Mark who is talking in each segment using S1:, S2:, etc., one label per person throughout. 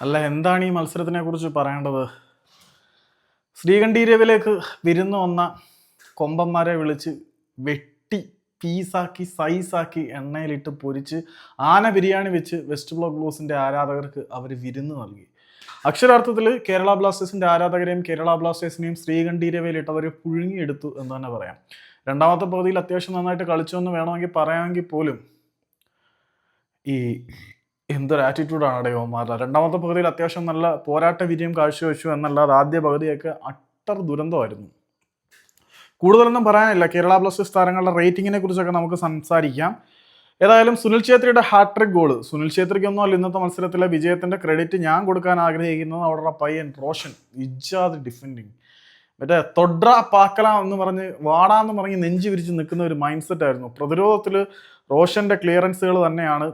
S1: അല്ല എന്താണ് ഈ മത്സരത്തിനെ കുറിച്ച് പറയേണ്ടത്? ശ്രീകണ്ഠീരവിലേക്ക് വിരുന്ന് വന്ന കൊമ്പന്മാരെ വിളിച്ച് വെട്ടി പീസാക്കി സൈസാക്കി എണ്ണയിലിട്ട് പൊരിച്ച് ആന ബിരിയാണി വെച്ച് വെസ്റ്റ് ബ്ലോക്ക് ബ്ലൂസിന്റെ ആരാധകർക്ക് അവർ വിരുന്ന് നൽകി. അക്ഷരാർത്ഥത്തിൽ കേരള ബ്ലാസ്റ്റേഴ്സിന്റെ ആരാധകരെയും കേരള ബ്ലാസ്റ്റേഴ്സിനെയും ശ്രീകണ്ഠീരവയിലിട്ട് അവർ പുഴുങ്ങിയെടുത്തു എന്ന് തന്നെ പറയാം. രണ്ടാമത്തെ പകുതിയിൽ അത്യാവശ്യം നന്നായിട്ട് കളിച്ചു എന്ന് വേണമെങ്കിൽ പറയാമെങ്കിൽ പോലും ഈ എന്തൊരു ആറ്റിറ്റ്യൂഡാണ് ഡേവന്മാരുടെ രണ്ടാമത്തെ പകുതിയിൽ അത്യാവശ്യം നല്ല പോരാട്ട വിജയം കാഴ്ചവെച്ചു എന്നല്ലാതെ ആദ്യ പകുതിയൊക്കെ അട്ടർ ദുരന്തമായിരുന്നു. കൂടുതലൊന്നും പറയാനില്ല. കേരള ബ്ലാസ്റ്റേഴ്സ് താരങ്ങളുടെ റേറ്റിങ്ങിനെ കുറിച്ചൊക്കെ നമുക്ക് സംസാരിക്കാം. ഏതായാലും സുനിൽ ഛേത്രിയുടെ ഹാട്രിക് ഗോൾ സുനിൽ ഛേത്രിക്കൊന്നും അല്ല ഇന്നത്തെ മത്സരത്തിലെ വിജയത്തിന്റെ ക്രെഡിറ്റ് ഞാൻ കൊടുക്കാൻ ആഗ്രഹിക്കുന്നത് അവരുടെ പയ്യൻ റോഷൻ. ഇജാദ് ഡിഫെൻഡിങ് മറ്റേ തൊഡ്ര പാക്കല എന്ന് പറഞ്ഞ് വാടാന്ന് പറഞ്ഞ് നെഞ്ചി വിരിച്ച് നിൽക്കുന്ന ഒരു മൈൻഡ് സെറ്റ് ആയിരുന്നു. പ്രതിരോധത്തിൽ റോഷന്റെ ക്ലിയറൻസുകൾ തന്നെയാണ്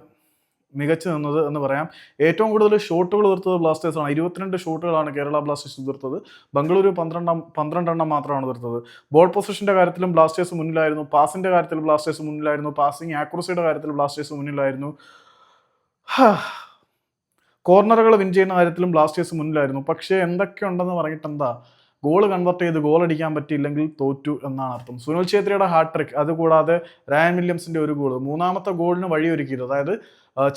S1: മികച്ചു നിന്നത് എന്ന് പറയാം. ഏറ്റവും കൂടുതൽ ഷോട്ടുകൾ തീർത്തത് ബ്ലാസ്റ്റേഴ്സാണ് ഇരുപത്തിരണ്ട് ഷോട്ടുകളാണ് കേരള ബ്ലാസ്റ്റേഴ്സ് തീർത്തത് ബംഗളൂരു പന്ത്രണ്ടാം പന്ത്രണ്ടെണ്ണം മാത്രമാണ് തീർത്തത് ബോൾ പൊസിഷന്റെ കാര്യത്തിലും ബ്ലാസ്റ്റേഴ്സ് മുന്നിലായിരുന്നു. പാസിന്റെ കാര്യത്തിൽ ബ്ലാസ്റ്റേഴ്സ് മുന്നിലായിരുന്നു. പാസിംഗ് ആക്യുറസിയുടെ കാര്യത്തിൽ ബ്ലാസ്റ്റേഴ്സ് മുന്നിലായിരുന്നു. കോർണറുകൾ വിൻ ചെയ്യുന്ന കാര്യത്തിലും ബ്ലാസ്റ്റേഴ്സ് മുന്നിലായിരുന്നു. പക്ഷേ എന്തൊക്കെ ഉണ്ടെന്ന് പറഞ്ഞിട്ട് എന്താ ഗോൾ കൺവെർട്ട് ചെയ്ത് ഗോൾ അടിക്കാൻ പറ്റിയില്ലെങ്കിൽ തോറ്റു എന്നാണ് അർത്ഥം. സുനിൽ ഛേത്രിയുടെ ഹാട്രിക് അതുകൂടാതെ റയാൻ വില്യംസിന്റെ ഒരു ഗോൾ മൂന്നാമത്തെ ഗോളിന് വഴിയൊരുക്കിയത് അതായത്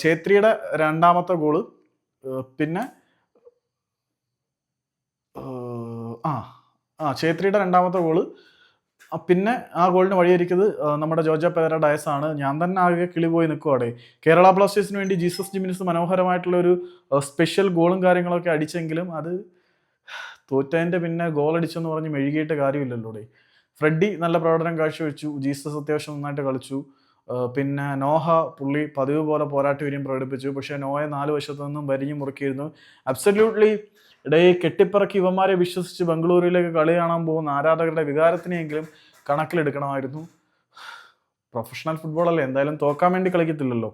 S1: ഛേത്രിയുടെ രണ്ടാമത്തെ ഗോൾ പിന്നെ ആ, ആ ഛേത്രിയുടെ രണ്ടാമത്തെ ഗോൾ പിന്നെ ആ ഗോളിന് വഴിയൊരുക്കിയത് നമ്മുടെ ജോജ പെതര ഡയസ് ആണ്. ഞാൻ തന്നെ ആകെ കിളി പോയി നിൽക്കുവാടെ കേരള ബ്ലാസ്റ്റേഴ്സിന് വേണ്ടി ജീസസ് ജിമിനിസ് മനോഹരമായിട്ടുള്ള ഒരു സ്പെഷ്യൽ ഗോളും കാര്യങ്ങളൊക്കെ അടിച്ചെങ്കിലും അത് തോറ്റതിന്റെ പിന്നെ ഗോൾ അടിച്ചെന്ന് പറഞ്ഞ് മെഴുകിയിട്ട് കാര്യമില്ലല്ലോ ഫ്രെഡി നല്ല പ്രകടനം കാഴ്ചവെച്ചു. ജീസസ് അത്യാവശ്യം നന്നായിട്ട് കളിച്ചു. പിന്നെ നോഹ പുള്ളി പതിവ് പോലെ പോരാട്ട വീര്യം പ്രകടിപ്പിച്ചു. പക്ഷേ നോയെ നാല് വശത്തു നിന്നും വരിഞ്ഞു മുറുക്കിയിരുന്നു. അബ്സല്യൂട്ട്ലി ഇടയെ കെട്ടിപ്പിറക്കി ഇവന്മാരെ വിശ്വസിച്ച് ബംഗളൂരുവിലേക്ക് കളി കാണാൻ പോകുന്ന ആരാധകരുടെ വികാരത്തിനെയെങ്കിലും കണക്കിലെടുക്കണമായിരുന്നു. പ്രൊഫഷണൽ ഫുട്ബോൾ അല്ലേ? എന്തായാലും തോക്കാൻ വേണ്ടി കളിക്കത്തില്ലല്ലോ.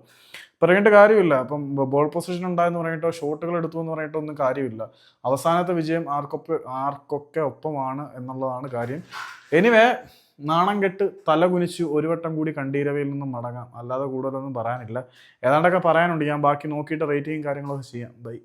S1: പറയേണ്ട കാര്യമില്ല. അപ്പം ബോൾ പൊസിഷൻ ഉണ്ടായെന്ന് പറഞ്ഞിട്ടോ ഷോട്ടുകൾ എടുത്തു എന്ന് പറഞ്ഞിട്ടോ ഒന്നും കാര്യമില്ല. അവസാനത്തെ വിജയം ആർക്കൊപ്പം ആർക്കൊക്കെ ഒപ്പമാണ് എന്നുള്ളതാണ് കാര്യം. എനിവേ നാണം കെട്ട് തല കുനിച്ചു ഒരു വട്ടം കൂടി കണ്ടീരവയിൽ നിന്നും മടങ്ങാം. അല്ലാതെ കൂടുതലൊന്നും പറയാനില്ല. ഏതാണ്ടൊക്കെ പറയാനുണ്ട്. ഞാൻ ബാക്കി നോക്കിയിട്ട് റേറ്റിങ്ങും കാര്യങ്ങളൊക്കെ ചെയ്യാം. ബൈ